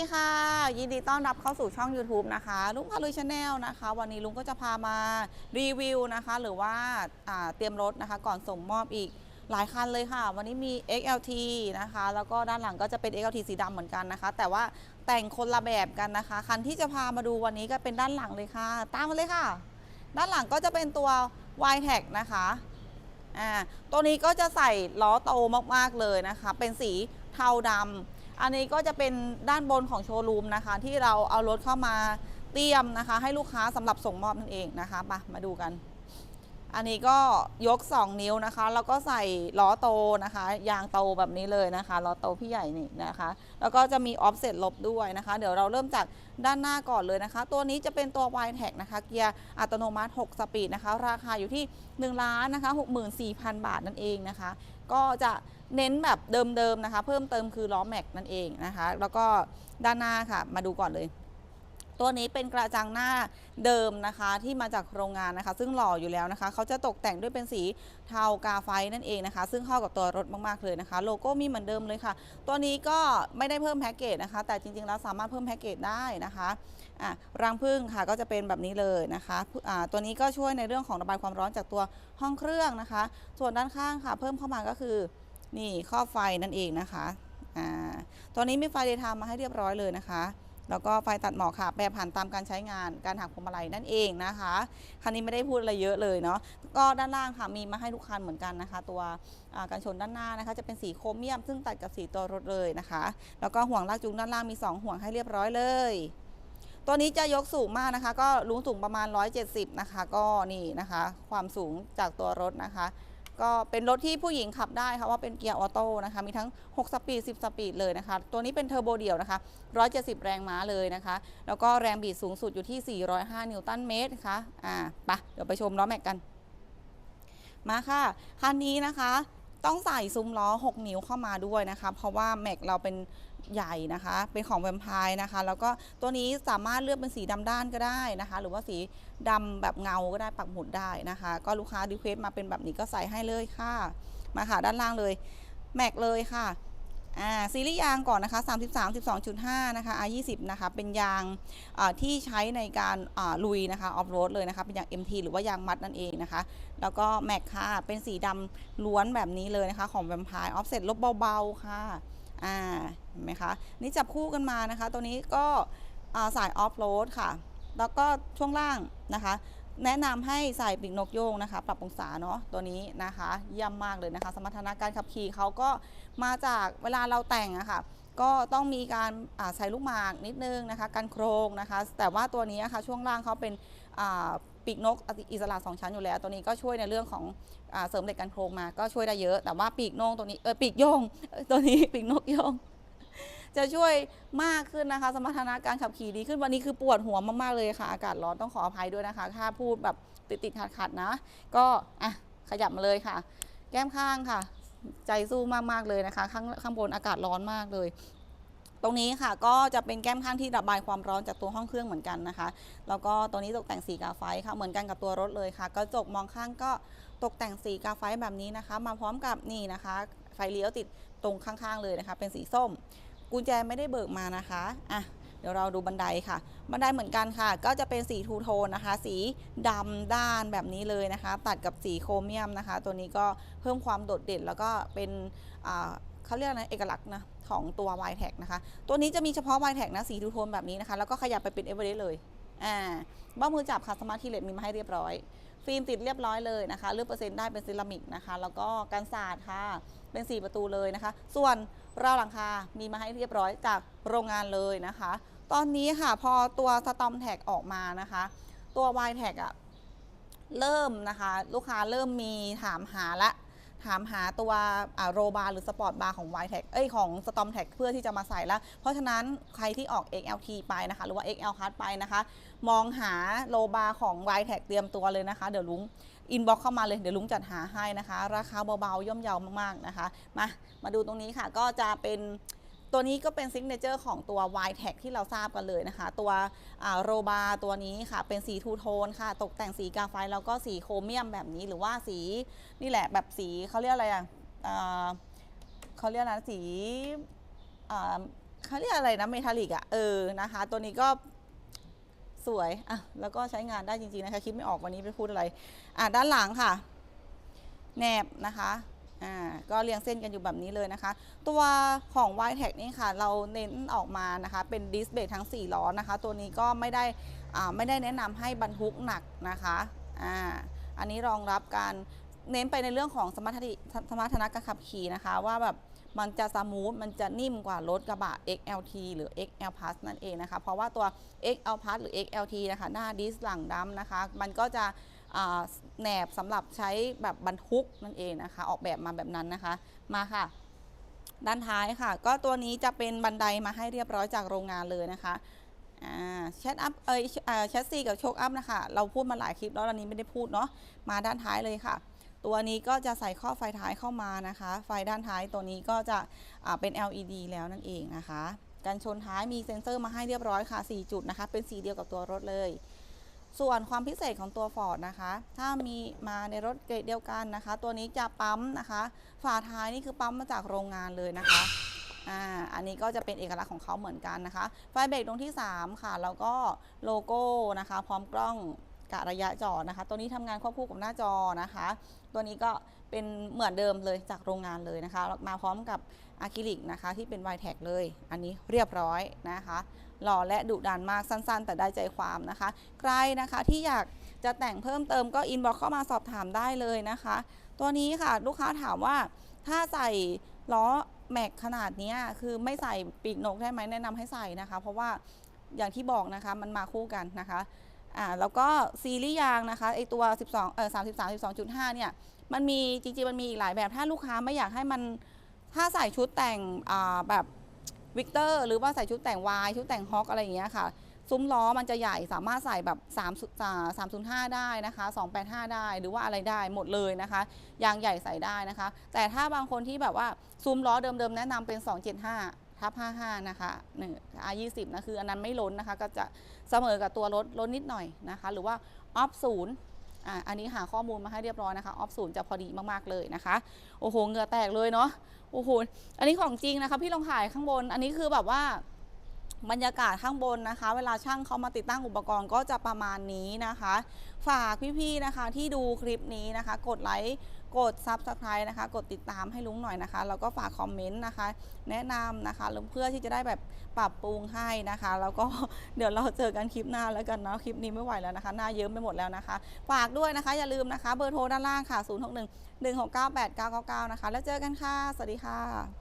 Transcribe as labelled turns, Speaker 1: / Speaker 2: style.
Speaker 1: ดีค่ะ ยินดีต้อนรับเข้าสู่ช่อง YouTube นะคะ ลุงพาลุยชาแนลนะคะ วันนี้ลุงก็จะพามารีวิวนะคะ หรือว่าาเตรียมรถนะคะ ก่อนส่งมอบอีกหลายคันเลยค่ะ วันนี้มี XLT นะคะ แล้วก็ด้านหลังก็จะเป็น XLT สีดำเหมือนกันนะคะ แต่ว่าแต่งคนละแบบกันนะคะ คันที่จะพามาดูวันนี้ก็เป็นด้านหลังเลยค่ะ ตามมาเลยค่ะ ด้านหลังก็จะเป็นตัว y t e c นะคะอ่าตัวนี้ก็จะใส่ล้อโตมากๆเลยนะคะ เป็นสีเทาดำ อันนี้ก็จะเป็นด้านบนของโชว์รูมนะคะ ที่เราเอารถเข้ามาเตรียมนะคะ ให้ลูกค้าสำหรับส่งมอบนั่นเองนะคะมามาดูกัน อันนี้ก็ยก 2 นิ้วนะคะ แล้วก็ใส่ล้อโตนะคะ ยางโตแบบนี้เลยนะคะล้อโตพี่ใหญ่นี่นะคะ แล้วก็จะมีออฟเซ็ตลบด้วยนะคะ เดี๋ยวเราเริ่มจากด้านหน้าก่อนเลยนะคะ ตัวนี้จะเป็นตัว y t e c นะคะ เกียร์อัตโนมัติ 6 สปีดนะคะ ราคาอยู่ที่ 1 ล้านนะคะ 64,000 บาทนั่นเองนะคะ ก็จะเน้นแบบเดิมๆนะคะ เพิ่มเติมคือล้อแม็กนั่นเองนะคะ แล้วก็ด้านหน้าค่ะ มาดูก่อนเลย ตัวนี้เป็นกระจังหน้าเดิมนะคะที่มาจากโรงงานนะคะ ซึ่งหล่ออยู่แล้วนะคะ เขาจะตกแต่งด้วยเป็นสีเทากาไฟนั่นเองนะคะ ซึ่งเข้ากับตัวรถมากๆเลยนะคะ โลโก้มีเหมือนเดิมเลยค่ะ ตัวนี้ก็ไม่ได้เพิ่มแพ็กเกจนะคะ แต่จริงๆแล้วสามารถเพิ่มแพ็กเกจได้นะคะอะรังพึ่งค่ะก็จะเป็นแบบนี้เลยนะคะอ่าตัวนี้ก็ช่วยในเรื่องของระบายความร้อนจากตัวห้องเครื่องนะคะ ส่วนด้านข้างค่ะ เพิ่มเข้ามาก็คือนี่ข้อไฟนั่นเองนะคะอ่าตัวนี้มีไฟเดย์ไทม์มาให้เรียบร้อยเลยนะคะ แล้วก็ไฟตัดหมอกค่ะแปรผันตามการใช้งานการหักพวงมาลัยนั่นเองนะคะ คันนี้ไม่ได้พูดอะไรเยอะเลยเนาะก็ด้านล่างค่ะมีมาให้ทุกคันเหมือนกันนะคะ ตัวอ่ากันชนด้านหน้านะคะจะเป็นสีโครเมียม ซึ่งตัดกับสีตัวรถเลยนะคะ แล้วก็ห่วงลากจูงด้านล่างมี 2 ห่วงให้เรียบร้อยเลยตัวนี้จะยกสูงมากนะคะ ก็ลุงสูงประมาณ 170 นะคะ ก็นี่นะคะ ความสูงจากตัวรถนะคะ ก็เป็นรถที่ผู้หญิงขับได้ค่ะว่าเป็นเกียร์ออโต้นะคะมีทั้ง 6 สปีด 10 สปีดเลยนะคะ ตัวนี้เป็นเทอร์โบเดี่ยวนะคะ 170 แรงม้าเลยนะคะ แล้วก็แรงบิดสูงสุดอยู่ที่ 405 นิวตันเมตรนะคะอ่าไปะเดี๋ยวไปชมล้อแม็กกัน มาค่ะคันนี้นะคะต้องใส่ซุ้มล้อ 6 นิ้วเข้ามาด้วยนะคะ เพราะว่าแม็กเราเป็น ใหญ่นะคะ เป็นของแวมไพร์นะคะ แล้วก็ตัวนี้สามารถเลือกเป็นสีดำด้านก็ได้นะคะ หรือว่าสีดำแบบเงาก็ได้ปักหมุดได้นะคะ ก็ลูกค้ารีเควสมาเป็นแบบนี้ก็ใส่ให้เลยค่ะ มาค่ะด้านล่างเลยแม็กเลยค่ะอ่าซีรีส์ยางก่อนนะคะ 33 12.5 นะคะ R20 นะคะ เป็นยางอ่าที่ใช้ในการลุยนะคะออฟโรดเลยนะคะ เป็นยาง MT หรือว่ายางมัดนั่นเองนะคะ แล้วก็แม็กค่ะ เป็นสีดำล้วนแบบนี้เลยนะคะ ของแวมไพร์ออฟเซ็ตลบเบา ๆ ค่ะ อ่าเห็นไหมคะนี่จับคู่กันมานะคะ ตัวนี้ก็สายออฟโรดค่ะ แล้วก็ช่วงล่างนะคะ แนะนำให้ใส่ปีกนกโยงนะคะ ปรับองศาเนาะตัวนี้นะคะเยี่ยมมากเลยนะคะ สมรรถนะการขับขี่เขาก็มาจากเวลาเราแต่งอะค่ะก็ต้องมีการใส่ลูกหมากนิดนึงนะคะ กันโครงนะคะ แต่ว่าตัวนี้ค่ะช่วงล่างเขาเป็น ปีกนกอิสระสองชั้นอยู่แล้ว ตัวนี้ก็ช่วยในเรื่องของอเสริมเหล็กกันโครงมา ก็ช่วยได้เยอะ แต่ว่าปีกนงตัวนี้เออปีกโยงตัวนี้ปีกนกโยงจะช่วยมากขึ้นนะคะ สมรรถนะการขับขี่ดีขึ้นวันนี้คือปวดหัวมากๆเลยค่ะ อากาศร้อนต้องขออภัยด้วยนะคะ ถ้าพูดแบบติดติดขัดขัดๆนะ ก็อะขยับมาเลยค่ะ แก้มข้างค่ะ ใจสู้มากๆเลยนะคะ ข้างข้างบนอากาศร้อนมากเลย ตรงนี้ค่ะก็จะเป็นแก้มข้างที่ระบายความร้อนจากตัวห้องเครื่องเหมือนกันนะคะ แล้วก็ตัวนี้ตกแต่งสีกาไฟค่ะเหมือนกันกับตัวรถเลยค่ะ กระจกมองข้างก็ตกแต่งสีกาไฟแบบนี้นะคะ มาพร้อมกับนี่นะคะ ไฟเลี้ยวติดตรงข้างๆเลยนะคะ เป็นสีส้ม กุญแจไม่ได้เบิกมานะคะอะเดี๋ยวเราดูบันไดค่ะ บันไดเหมือนกันค่ะ ก็จะเป็นสีทูโทนนะคะ สีดำด้านแบบนี้เลยนะคะ ตัดกับสีโครเมียมนะคะ ตัวนี้ก็เพิ่มความโดดเด่นแล้วก็เป็นเขาเรียกอะไรเอกลักษณ์นะ ของตัว y t e c นะคะ ตัวนี้จะมีเฉพาะ y t e c นะสีทูโทนแบบนี้นะคะ แล้วก็ขยับไปเป็นเอเวอเรสต์เลย อ่าบ้ามือจับค่ะสมาร์ททีเลตมีมาให้เรียบร้อย ฟิล์มติดเรียบร้อยเลยนะคะเลือกเปอร์เซ็นต์ได้เป็นเซรามิกนะคะ แล้วก็กันศาสตร์ค่ะ เป็น 4 ประตูเลยนะคะ ส่วนราวหลังคา มีมาให้เรียบร้อยจากโรงงานเลยนะคะ ตอนนี้ค่ะพอตัวสตอมแท็กออกมานะคะ ตัว y t a g อะเริ่มนะคะ ลูกค้าเริ่มมีถามหาละ ถามหาตัวโรบาร์หรือสปอร์ตบาร์ของ y t e c เอ้ยของ s t o m t e c เพื่อที่จะมาใส่แล้ว เพราะฉะนั้นใครที่ออก XLT ไปนะคะ หรือว่า XL Card ไปนะคะ มองหาโรบาร์ของ y t e c เตรียมตัวเลยนะคะ เดี๋ยวลุงอินบ็อกเข้ามาเลย เดี๋ยวลุงจัดหาให้นะคะ ราคาเบาๆ ย่อมเยาวมากๆนะคะ มา มาดูตรงนี้ค่ะก็จะเป็น ตัวนี้ก็เป็นซิกเนเจอร์ของตัว y t a g ที่เราทราบกันเลยนะคะ ตัวโรบาร์ตัวนี้ค่ะเป็นสีทูโทนค่ะ ตกแต่งสีกาไฟแล้วก็สีโครเมียมแบบนี้หรือว่าสีนี่แหละแบบสีเขาเรียกอะไรอะเขาเรียกอะไรนะสีเขาเรียกอะไรนะเมทัลลิกอะเออนะคะ ตัวนี้ก็สวยอะแล้วก็ใช้งานได้จริงๆนะคะ คิดไม่ออกวันนี้ไปพูดอะไรอะด้านหลังค่ะ แนบนะคะ อ่าก็เรียงเส้นกันอยู่แบบนี้เลยนะคะ ตัวของ y t e c นี่ค่ะ เราเน้นออกมานะคะเป็นดิสเบรกทั้ง 4 ล้อนะคะ ตัวนี้ก็ไม่ได้อ่าไม่ได้แนะนำให้บรรทุกหนักนะคะอ่าอันนี้รองรับการเน้นไปในเรื่องของสมรรถนะสมรรถนะการขับขี่นะคะ ว่าแบบมันจะสมูท มันจะนิ่มกว่ารถกระบะ XLT หรือ XL Plus นั่นเองนะคะ เพราะว่าตัว XL Plus หรือ XLT นะคะ หน้าดิสหลังดำนะคะ มันก็จะ แหนบสำหรับใช้แบบบรรทุกนั่นเองนะคะ ออกแบบมาแบบนั้นนะคะ มาค่ะ ด้านท้ายค่ะ ก็ตัวนี้จะเป็นบันไดมาให้เรียบร้อยจากโรงงานเลยนะคะแชทอัพเอ้ยอ่าแชทซีกับโชคอัพนะคะ เราพูดมาหลายคลิปแล้วอันนี้ไม่ได้พูดเนาะมาด้านท้ายเลยค่ะ ตัวนี้ก็จะใส่ข้อไฟท้ายเข้ามานะคะ ไฟด้านท้ายตัวนี้ก็จะเป็น LED แล้วนั่นเองนะคะ กันชนท้ายมีเซ็นเซอร์มาให้เรียบร้อยค่ะ 4 จุดนะคะ เป็นสีเดียวกับตัวรถเลย ส่วนความพิเศษของตัว Ford นะคะ ถ้ามีมาในรถเกรดเดียวกันนะคะ ตัวนี้จะปั๊มนะคะ ฝาท้ายนี่คือปั๊มมาจากโรงงานเลยนะคะอ่าอันนี้ก็จะเป็นเอกลักษณ์ของเขาเหมือนกันนะคะ ไฟเบรกตรงที่ 3 ค่ะ แล้วก็โลโก้นะคะ พร้อมกล้องกะระยะจอนะคะ ตัวนี้ทำงานควบคู่กับหน้าจอนะคะ ตัวนี้ก็เป็นเหมือนเดิมเลยจากโรงงานเลยนะคะ มาพร้อมกับอะคริลิกนะคะที่เป็นไวแท็กเลย อันนี้เรียบร้อยนะคะ หล่อและดุดันมากสั้น ๆ แต่ได้ใจความนะคะ ใครนะคะที่อยากจะแต่งเพิ่มเติมก็อินบ็อกเข้ามาสอบถามได้เลยนะคะ ตัวนี้ค่ะลูกค้าถามว่าถ้าใส่ล้อแม็กขนาดนี้คือไม่ใส่ปีกนกได้ไหมแนะนำให้ใส่นะคะ เพราะว่าอย่างที่บอกนะคะมันมาคู่กันนะคะอ่าแล้วก็ซีรีส์ยางนะคะไอตัว12เอ่อ33 12.5เนี่ยมันมีจริงๆมันมีอีกหลายแบบถ้าลูกค้าไม่อยากให้มันถ้าใส่ชุดแต่งอ่าแบบ วิกเตอร์หรือว่าใส่ชุดแต่งวายชุดแต่งฮอกอะไรอย่างเงี้ยค่ะ ซุ้มล้อมันจะใหญ่สามารถใส่แบบ3 305 ได้นะคะ285 ได้หรือว่าอะไรได้หมดเลยนะคะยางใหญ่ใส่ได้นะคะ แต่ถ้าบางคนที่แบบว่าซุ้มล้อเดิมๆ แนะนำเป็น 275ทับ55 นะคะ1 R20 นะ คืออันนั้นไม่ล้นนะคะ ก็จะเสมอกับตัวรถ ล้นนิดหน่อยนะคะ หรือว่าออฟศูนย์ อ่าอันนี้หาข้อมูลมาให้เรียบร้อยนะคะ ออฟศูนย์จะพอดีมากๆเลยนะคะ โอ้โห เหงื่อแตกเลยเนาะ โอ้โห อันนี้ของจริงนะคะ พี่ลองถ่ายข้างบน อันนี้คือแบบว่า บรรยากาศข้างบนนะคะ เวลาช่างเขามาติดตั้งอุปกรณ์ก็จะประมาณนี้นะคะ ฝากพี่ๆนะคะที่ดูคลิปนี้นะคะ กดไลค์กด Subscribe นะคะ กดติดตามให้ลุงหน่อยนะคะ แล้วก็ฝากคอมเมนต์นะคะ แนะนำนะคะล้วเพื่อที่จะได้แบบปรับปรุงให้นะคะ แล้วก็เดี๋ยวเราเจอกันคลิปหน้าแล้วกันเนาะ คลิปนี้ไม่ไหวแล้วนะคะ หน้าเยิ้มไปหมดแล้วนะคะ ฝากด้วยนะคะ อย่าลืมนะคะ เบอร์โทรด้านล่างค่ะ 061 169 8999 นะคะ แล้วเจอกันค่ะ สวัสดีค่ะ